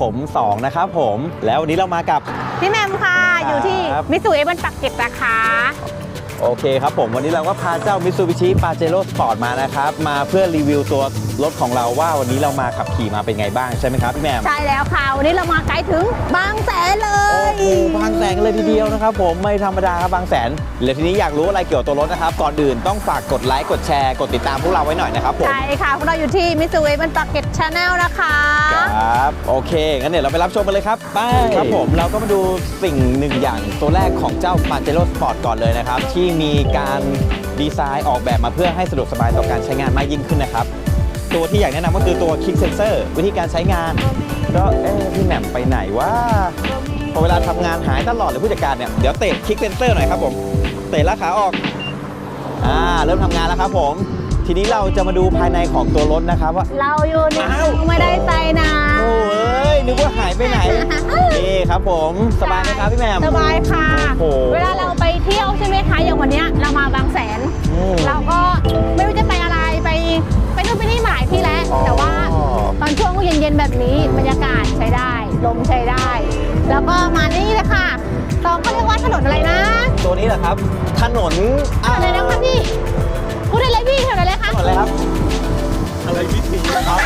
ผม2นะครับผม แล้ววันนี้เรามากับ พี่แมมค่ะ อยู่ที่ครับ มิสูเอบันปักเก็ตนะคะ โอเคครับผม วันนี้เราก็พาเจ้า Mitsubishi Pajero Sport มานะครับ มาเพื่อรีวิวตัว รถของเราว่าวันนี้เรามาขับขี่มาเป็นไงบ้างใช่ไหมครับพี่แหมมใช่แล้วค่ะ วันนี้เรามาไกลถึงบางแสนเลโอ้ย โหบางแสนเลยทีเดียวนะครับผมไม่ธรรมดาครับบางแสนเดี๋ยวทีนี้อยากรู้อะไรเกี่ยวกับตัวรถนะครับ ก่อนอื่นต้องฝากกดไลค์กดแชร์กดติดตามพวกเราไว้หน่อยนะครับผมใช่ค่ะพวกเราอยู่ที่มิสูเอบันปักเก็ตชาแนลนะคะ ครับโอเคงั้นเดี๋ยวเราไปรับชมกันเลยครับไปครับผมเราก็มาดูสิ่งหนึ่งอย่างตัวแรกของเจ้า Pajero Sport ก่อนเลยนะครับ ที่มีการดีไซน์ออกแบบมาเพื่อให้สะดวกสบายต่อการใช้งานมากยิ่งขึ้นนะครับ ตัวที่อยากแนะนำก็คือตัว Kick Sensor วิธีการใช้งาน ก็เอ๊ะพี่แหม่มไปไหนว่าพอเวลาทำงานหายตลอดเลยผู้จัดการเนี่ย เดี๋ยวเตะ Kick Sensor หน่อยครับผม เตะแล้วขาออก อ่า เริ่มทำงานแล้วครับผม ทีนี้เราจะมาดูภายในของตัวรถนะครับว่า เราอยู่นี่อ้าว ไม่ได้ไปนะโอ้เอ้ยนึกว่าหายไปไหนนี่ครับผมสบายไหมครับพี่แหม่ม สบายค่ะ โอ้โห เวลาเราไปเที่ยวใช่ไหมคะ อย่างวันเนี้ยเรามาบางแสน แบบนี้บรรยากาศใช้ได้ ลมใช้ได้ แล้วก็มานี่เลยค่ะตองก็เรียกว่าถนนอะไรนะตัวนี้แหละครับ ถนนถนนอะไรนะคะพี่พูดได้เลยพี่ถนนอะไรคะถนนอะไรครับอะไรวิถีอ๋อ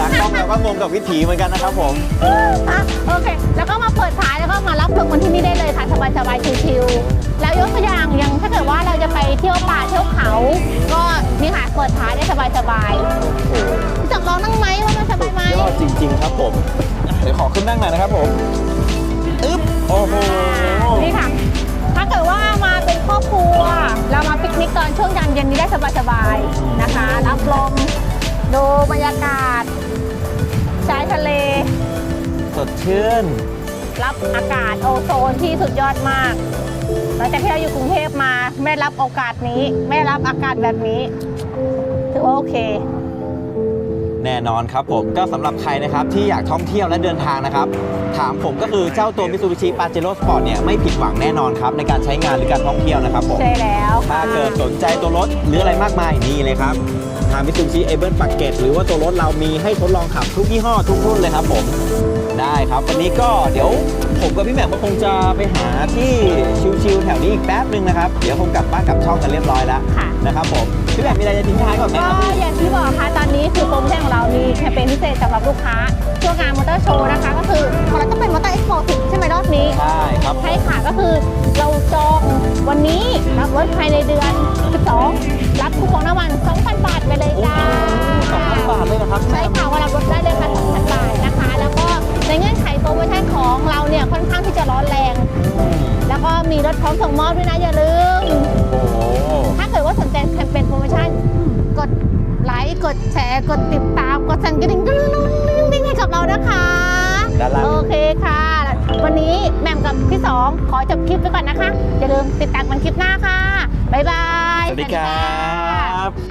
ตากล้องเราก็งงกับวิถีเหมือนกันนะครับผมอะโอเค แล้วก็มาเปิดท้ายแล้วก็มารับลมกันที่นี่ได้เลยค่ะสบายๆชิวๆแล้วยกตัวอย่างอย่างถ้าเกิดว่าเราจะไปเที่ยวป่าเที่ยวเขา ก็นี่ค่ะเปิดท้ายได้สบายๆจับลองนั่งไหมว่ามัน สบายไหมยอดจริง ๆ ครับผม เดี๋ยวขอขึ้นนั่งหน่อยนะครับผมอึ๊บโอ้โหนี่ค่ะ ถ้าเกิดว่ามาเป็นครอบครัว เรามาปิกนิกตอนช่วงเย็นๆนี้ได้สบายๆนะคะ รับลมดูบรรยากาศชายทะเล สดชื่น รับอากาศโอโซนที่สุดยอดมากหลังจากที่เราอยู่กรุงเทพมาไม่ได้รับโอกาสนี้ ไม่ได้รับอากาศแบบนี้ถือว่าโอเค แน่นอนครับผมก็สำหรับใครนะครับที่อยากท่องเที่ยวและเดินทางนะครับ ถามผมก็คือเจ้าตัว Mitsubishi Pajero Sport เนี่ยไม่ผิดหวังแน่นอนครับในการใช้งานหรือการท่องเที่ยวนะครับผมใช่แล้วถ้าค่ะเกิดสนใจตัวรถหรืออะไรมากมายนี่เลยครับทาง Mitsubishi a b l e p a c k e t หรือว่าตัวรถเรามีให้ทดลองขับทุกยี่ห้อทุกรุ่นเลยครับผมได้ครับวันนี้ก็เดี๋ยวผมกับพี่แหม่มก็คงจะไปหาที่ชิลๆแถวนี้อีกแป๊บนึงนะครับ เดี๋ยวคงกลับบ้านกลับช่องกันเรียบร้อยแล้วค่ะนะครับผม พี่แหม่มมีอะไรจะทิ้งท้ายก่อนไหมก็ครับพี่อย่างที่บอกค่ะตอนนี้คือโปรโมชั่นของเรามีแคมเปญพิเศษสำหรับลูกค้าช่วงงานมอเตอร์โชว์นะคะ ก็คือของเราต้องเป็นมอเตอร์เอ็กซ์โปใช่ไหมรอบนี้ ใช่ครับใช่ค่ะก็คือเราจองวันนี้รับรถภายในเดือน 12 รับคูปองน้ำมัน 2,000 บาทไปเลยโอ้จ้าสองพันบาทเลยนะครับ ใช่ค่ะว่ารับรถได้เลย พร้อมส่งมอบด้วยนะอย่าลืมโอ้โหถ้าเกิดว่าสนใจแคมเปญโปรโมชั่น กดไลค์ กดแชร์ กดติดตาม กดสั่นกระดิ่งกรุ๊งๆๆๆให้กับเรานะคะด้านล่างโอเคค่ะ วันนี้แหม่มกับพี่สองขอจบคลิปไปก่อนนะคะ อย่าลืมติดตามกันคลิปหน้าค่ะ บ๊ายบาย สวัสดีครับ